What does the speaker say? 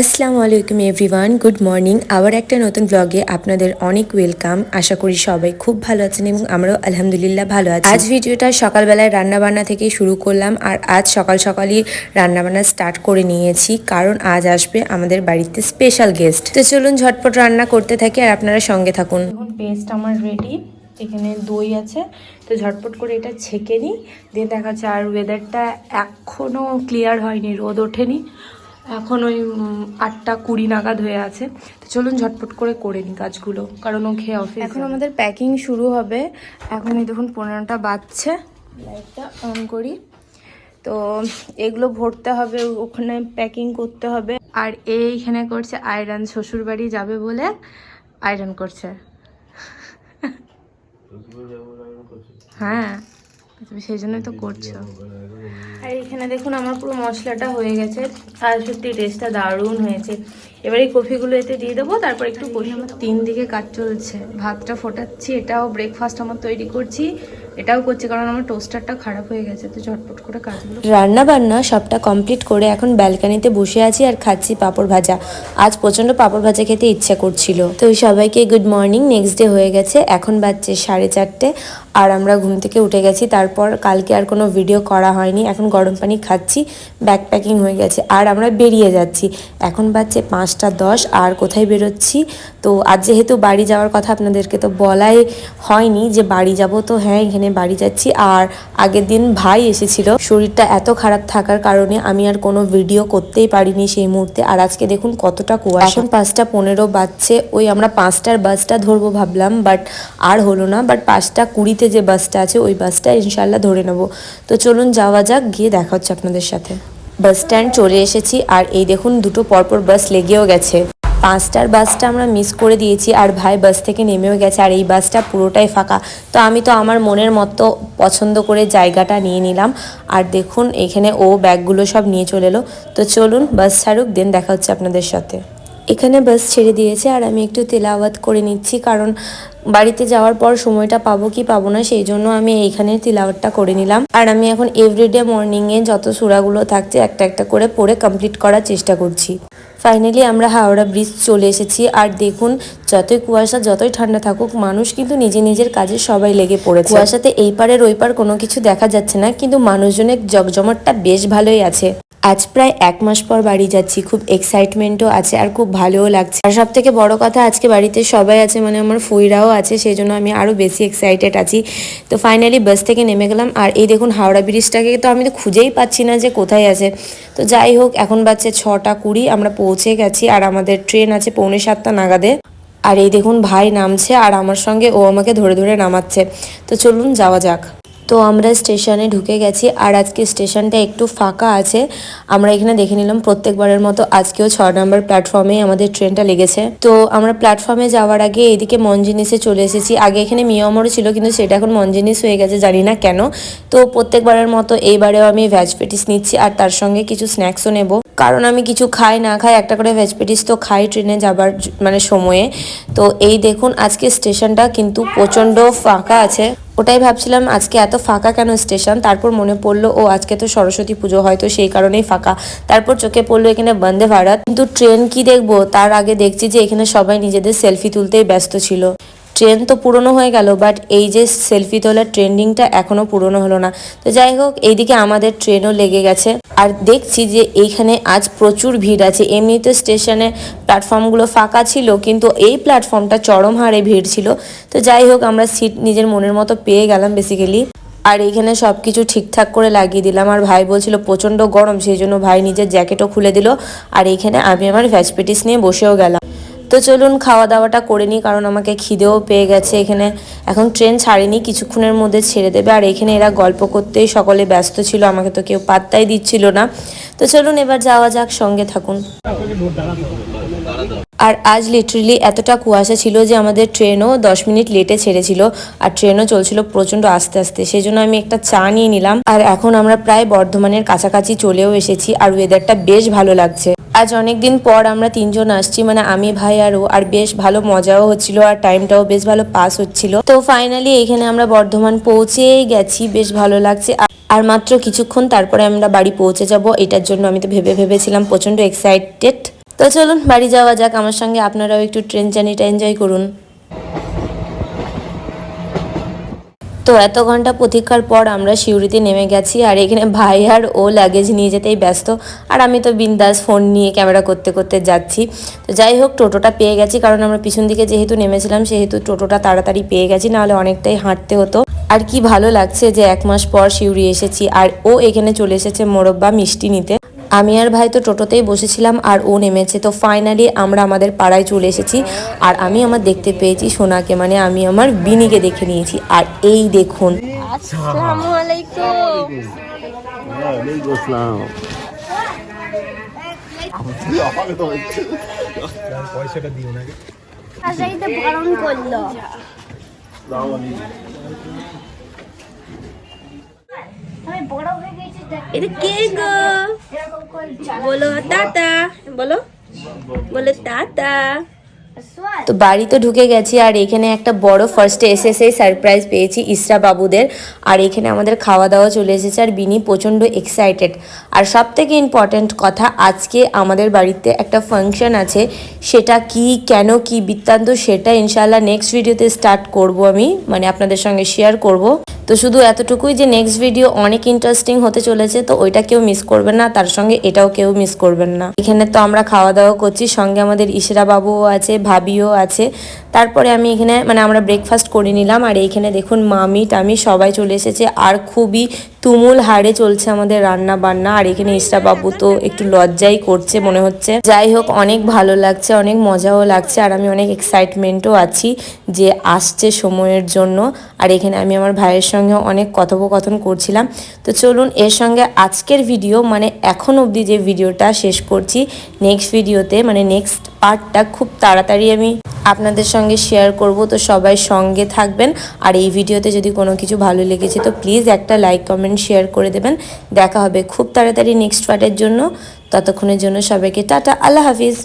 আসসালামু আলাইকুম everyone, good morning. আবার একটা নতুন ব্লগে আপনাদের অনেক ওয়েলকাম আশা করি সবাই খুব ভালো আছেন এবং আমরাও আলহামদুলিল্লাহ ভালো আছি। আজ ভিডিওটা সকালবেলায় রান্নাবান্না থেকে শুরু করলাম আর আজ সকাল সকালই রান্নাবান্না স্টার্ট করে নিয়েছি, কারণ আজ আসবে আমাদের বাড়িতে স্পেশাল গেস্ট তো চলুন ঝটপট রান্না করতে থাকি আর আপনারা সঙ্গে থাকুন। পেস্ট আমার রেডি এখানে দই আছে। তো ঝটপট করে এটা ছেঁকে নিই, দিয়ে দেখা যাচ্ছে আর ওয়েদারটা এখনও ক্লিয়ার হয়নি, রোদ ওঠেনি। এখন ওই আটটা কুড়ি নাগাদ হয়ে আছে। তো চলুন ঝটপট করে করে নিই কাজগুলো কারণ ও খেয়ে অফিস এখন আমাদের প্যাকিং শুরু হবে। এখন এই দেখুন পনেরোটা বাজছে। লাইটটা অন করি। তো এগুলো ভরতে হবে ওখানে প্যাকিং করতে হবে। আর এইখানে করছে আয়রন শ্বশুর বাড়ি যাবে বলে আয়রন করছে? হ্যাঁ। তুমি সেই জন্যই তো করছ। আর এখানে দেখুন আমার পুরো মশলাটা হয়ে গেছে। আর সত্যি টেস্টটা দারুণ হয়েছে। এবার এই কফিগুলো এতে দিয়ে দেবো তারপর একটু কষি আমার তিন দিকে কাজ চলছে ভাতটা ফোটাচ্ছি এটাও ব্রেকফাস্ট আমার তৈরি করছি এটাও করছি কারণ আমার টোস্টারটা খারাপ হয়ে গেছে তো ঝটপট করে কাজগুলো রান্না বান্না সবটা কমপ্লিট করে এখন ব্যালকানিতে বসে আছি আর খাচ্ছি পাঁপড় ভাজা। আজ প্রচণ্ড পাঁপড় ভাজা খেতে ইচ্ছা করছিল। তো সবাইকে গুড মর্নিং নেক্সট ডে হয়ে গেছে এখন বাজছে সাড়ে চারটে আর আমরা ঘুম থেকে উঠে গেছি তারপর কালকে আর কোনো ভিডিও করা হয়নি এখন গরম পানি খাচ্ছি ব্যাগ প্যাকিং হয়ে গেছে আর আমরা বেরিয়ে যাচ্ছি এখন বাজছে পাঁচটা দশ, আর কোথায় বেরোচ্ছি? তো আজ যেহেতু বাড়ি যাওয়ার কথা আপনাদেরকে তো বলাই হয়নি যে বাড়ি যাব, তো হ্যাঁ এখানে বাড়ি যাচ্ছি। আর আগের দিন ভাই এসেছিল। শরীরটা এত খারাপ থাকার কারণে আমি আর কোনো ভিডিও করতেই পারিনি সেই মুহূর্তে। আর আজকে দেখুন কতটা কুয়াশা। এখন পাঁচটা পনেরো বাজছে। ওই আমরা পাঁচটার বাসটা ধরবো ভাবলাম বাট আর হলো না। বাট পাঁচটা কুড়িতে যে বাসটা আছে, ওই বাসটা ইনশাল্লাহ ধরে নেব। তো চলুন যাওয়া যাক, গিয়ে দেখা হচ্ছে আপনাদের সাথে। বাস স্ট্যান্ড চলে এসেছি আর এই দেখুন দুটো পরপর বাস লেগেও গেছে। পাঁচটার বাসটা আমরা মিস করে দিয়েছি আর ভাই বাস থেকে নেমেও গেছে আর এই বাসটা পুরোটাই ফাঁকা। তো আমি তো আমার মনের মতো পছন্দ করে জায়গাটা নিয়ে নিলাম। আর দেখুন এখানে ও ব্যাগগুলো সব নিয়ে চলে এলো। তো চলুন বাস ছাড়ুক দেন দেখা হচ্ছে আপনাদের সাথে। এখানে বাস ছেড়ে দিয়েছে আর আমি একটু তেলাওয়াত করে নিচ্ছি কারণ বাড়িতে যাওয়ার পর সময়টা পাবো কি পাবো না সেই জন্য আমি এইখানে তিলাওয়াতটা করে নিলাম। আর আমি এখন এভরিডে মর্নিংয়ে যত সুরাগুলো থাকছে একটা একটা করে পড়ে কমপ্লিট করার চেষ্টা করছি। ফাইনালি আমরা হাওড়া ব্রিজ চলে এসেছি। আর দেখুন, যতই কুয়াশা, যতই ঠান্ডা থাকুক, মানুষ কিন্তু নিজে নিজের কাজে সবাই লেগে পড়েছে। কুয়াশাতে এই পারের ওই পার কোনো কিছু দেখা যাচ্ছে না, কিন্তু মানুষজনের জগজমাটটা বেশ ভালোই আছে। আজ প্রায় এক মাস পর বাড়ি যাচ্ছি, খুব এক্সাইটমেন্টও আছে আর খুব ভালোও লাগছে। আর সব থেকে বড় কথা, আজকে বাড়িতে সবাই আছে মানে আমার ফুইরাও আছে, সেই জন্য আমি আরও বেশি এক্সাইটেড আছি। তো ফাইনালি বাস থেকে নেমে গেলাম, আর এই দেখুন হাওড়া ব্রিজটাকে তো আমি তো খুঁজেই পাচ্ছি না যে কোথায় আছে। তো যাই হোক, এখন বাজছে ছটা কুড়ি, আমরা পৌঁছে গেছি আর আমাদের ট্রেন আছে পৌনে সাতটা নাগাদে। আর এই দেখুন ভাই নামছে আর আমার সঙ্গে ও আমাকে ধরে ধরে নামাচ্ছে। তো চলুন যাওয়া যাক। তো আমরা স্টেশনে ঢুকে গেছি আর আজকে স্টেশনটা একটু ফাঁকা আছে। আমরা এখানে দেখে নিলাম প্রত্যেকবারের মতো আজকেও ছ নম্বর প্ল্যাটফর্মে আমাদের ট্রেনটা লেগেছে। তো আমরা প্ল্যাটফর্মে যাওয়ার আগে এদিকে মঞ্জিনিসে চলে এসেছি। আগে এখানে মিয়মরও ছিল, কিন্তু সেটা এখন মঞ্জিনিস হয়ে গেছে, জানি না কেন। তো প্রত্যেকবারের মতো এইবারেও আমি ভেজ পেটিস নিচ্ছি আর তার সঙ্গে কিছু স্ন্যাক্সও নেব। কারণ আমি কিছু খাই, না খাই, একটা করে ভেজ পেটিস তো খাই ট্রেনে যাবার মানে সময়ে। তো এই দেখুন, আজকে স্টেশনটা কিন্তু প্রচণ্ড ফাঁকা আছে। ওটাই ভাবছিলাম, আজকে এত ফাঁকা কেন স্টেশন তারপর মনে পড়ল, ও আজকে তো সরস্বতী পুজো হয়তো সেই কারণেই ফাঁকা। তারপর চোখে পড়ল এখানে বন্দে ভারত। কিন্তু ট্রেন কি দেখব? তার আগে দেখছি যে এখানে সবাই নিজেদের সেলফি তুলতেই ব্যস্ত ছিল। ট্রেন তো পুরনো হয়ে গেল বাট এই যে সেলফি তোলার ট্রেন্ডিংটা এখনও পুরনো হলো না। তো যাই হোক, এইদিকে আমাদের ট্রেনও লেগে গেছে। আর দেখছি যে এইখানে আজ প্রচুর ভিড় আছে। এমনিতে স্টেশনে প্ল্যাটফর্মগুলো ফাঁকা ছিল, কিন্তু এই প্ল্যাটফর্মটা চরম হারে ভিড় ছিল। তো যাই হোক, আমরা সিট নিজের মনের মতো পেয়ে গেলাম বেসিক্যালি আর এইখানে সব কিছু ঠিকঠাক করে লাগিয়ে দিলাম। আর ভাই বলছিল, প্রচণ্ড গরম সেই জন্য ভাই নিজের জ্যাকেটও খুলে দিল। আর এইখানে আমি আমার ভ্যাজ পেটিস নিয়ে বসেও গেলাম। তো চলুন খাওয়া দাওয়াটা করে নিই, কারণ আমাকে খিদেও পেয়ে গেছে। এখানে এখন ট্রেন ছাড়েনি, কিছুক্ষণের মধ্যে ছেড়ে দেবে। আর এখানে এরা গল্প করতেই সকলে ব্যস্ত ছিল, আমাকে তো কেউ পাত্তাই দিচ্ছিল না। তো চলুন এবার যাওয়া যাক, সঙ্গে থাকুন। আর আজ লিটারেলি এতটা কুয়াশা ছিল যে আমাদের ট্রেনও দশ মিনিট লেটে ছেড়েছিল, আর ট্রেনও চলছিল প্রচণ্ড আস্তে আস্তে। সেই জন্য আমি একটা চা নিয়ে নিলাম। আর এখন আমরা প্রায় বর্ধমানের কাছাকাছি চলেও এসেছি, আর ওয়েদারটা বেশ ভালো লাগছে। আজ অনেক দিন পর আমরা তিনজন আসছি মানে আমি ভাই আর ও, আর বেশ ভালো মজাও হচ্ছিল আর টাইমটাও বেশ ভালো পাস হচ্ছিল। তো ফাইনালি এখানে আমরা বর্ধমান পৌঁছেই গেছি, বেশ ভালো লাগছে। আর- মাত্র কিছুক্ষণ তারপরে আমরা বাড়ি পৌঁছে যাব, এটার জন্য আমি তো ভেবে ভেবেছিলাম, প্রচণ্ড এক্সাইটেড তো চলুন বাড়ি যাওয়া যাক, আমার সঙ্গে আপনারাও একটু ট্রেন জার্নিটা এনজয় করুন। তো এত ঘণ্টা প্রতীক্ষার পর আমরা সিউড়িতে নেমে গেছি, আর এখানে ভাই আর ও লাগেজ নিয়ে যেতেই ব্যস্ত। আর আমি তো বিন্দাস ফোন নিয়ে ক্যামেরা করতে করতে যাচ্ছি। তো যাই হোক, টোটোটা পেয়ে গেছি, কারণ আমরা পিছন দিকে যেহেতু নেমেছিলাম, সেহেতু টোটোটা তাড়াতাড়ি পেয়ে গেছি, নাহলে অনেকটাই হাঁটতে হতো। আর কি ভালো লাগছে যে এক মাস পর সিউড়ি এসেছি, আর ও এখানে চলে এসেছে মোরব্বা মিষ্টি নিতে। আমি আর ভাই তো টোটোতেই বসেছিলাম আর ও নেমেছে। তো ফাইনালি আমরা আমাদের পাড়ায় চলে এসেছি। আর আমি আমার দেখতে পেয়েছি সোনাকে মানে আমি আমার বিনিকে দেখে নিয়েছি। আর এই দেখুন। আসসালামু আলাইকুম। ওয়ালাইকুম আসসালাম আসাইতে বারণ করল আমি বড় হয়ে এটা কে গো? বলো বলো। বলো তো ঢুকে গেছি, আর এখানে একটা বড় ফার্স্টে এসে সেই সারপ্রাইজ পেয়েছি ইসরা বাবুদের। আর এখানে আমাদের খাওয়া দাওয়া চলে এসেছে, আর বিনি প্রচণ্ড এক্সাইটেড আর সব থেকে ইম্পর্ট্যান্ট কথা, আজকে আমাদের বাড়িতে একটা ফাংশন আছে, সেটা কি, কেন কি বৃত্তান্ত, সেটা ইনশাল্লাহ নেক্সট ভিডিওতে স্টার্ট করব আমি মানে আপনাদের সঙ্গে শেয়ার করব। তো শুধু এতটুকুই যে নেক্সট ভিডিও অনেক ইন্টারেস্টিং হতে চলেছে, তো ওইটা কেউ মিস করবেন না, তার সঙ্গে এটাও কেউ মিস করবেন না। এখানে তো আমরা খাওয়া দাওয়া করছি, সঙ্গে আমাদের ইশরা বাবুও আছে, ভাবিও আছে। তারপরে আমি এখানে মানে আমরা ব্রেকফাস্ট করে নিলাম, আর এইখানে দেখুন মামি টামি সবাই চলে এসেছে, আর খুবই তুমুল হারে চলছে আমাদের রান্না বান্না আর এখানে ইশরা বাবু তো একটু লজ্জাই করছে মনে হচ্ছে। যাই হোক, অনেক ভালো লাগছে, অনেক মজাও লাগছে, আর আমি অনেক এক্সাইটমেন্টও আছি যে আসছে সময়ের জন্য। আর এখানে আমি আমার ভাইয়ের সঙ্গে অনেক কথোপকথন করছিলাম। তো চলুন, এর সঙ্গে আজকের ভিডিও মানে এখন অবধি যে ভিডিওটা শেষ করছি নেক্সট ভিডিওতে মানে নেক্সট পার্টটা খুব তাড়াতাড়ি আমি আপনাদের সঙ্গে শেয়ার করব, তো সবাই সঙ্গে থাকবেন। আর এই ভিডিওতে যদি কোনো কিছু ভালো লেগেছে, তো প্লিজ একটা লাইক কমেন্ট শেয়ার করে দেবেন। দেখা হবে খুব তাড়াতাড়ি নেক্সট পার্টের জন্য। ততক্ষণের জন্য সবাইকে টাটা, আল্লাহ হাফিজ।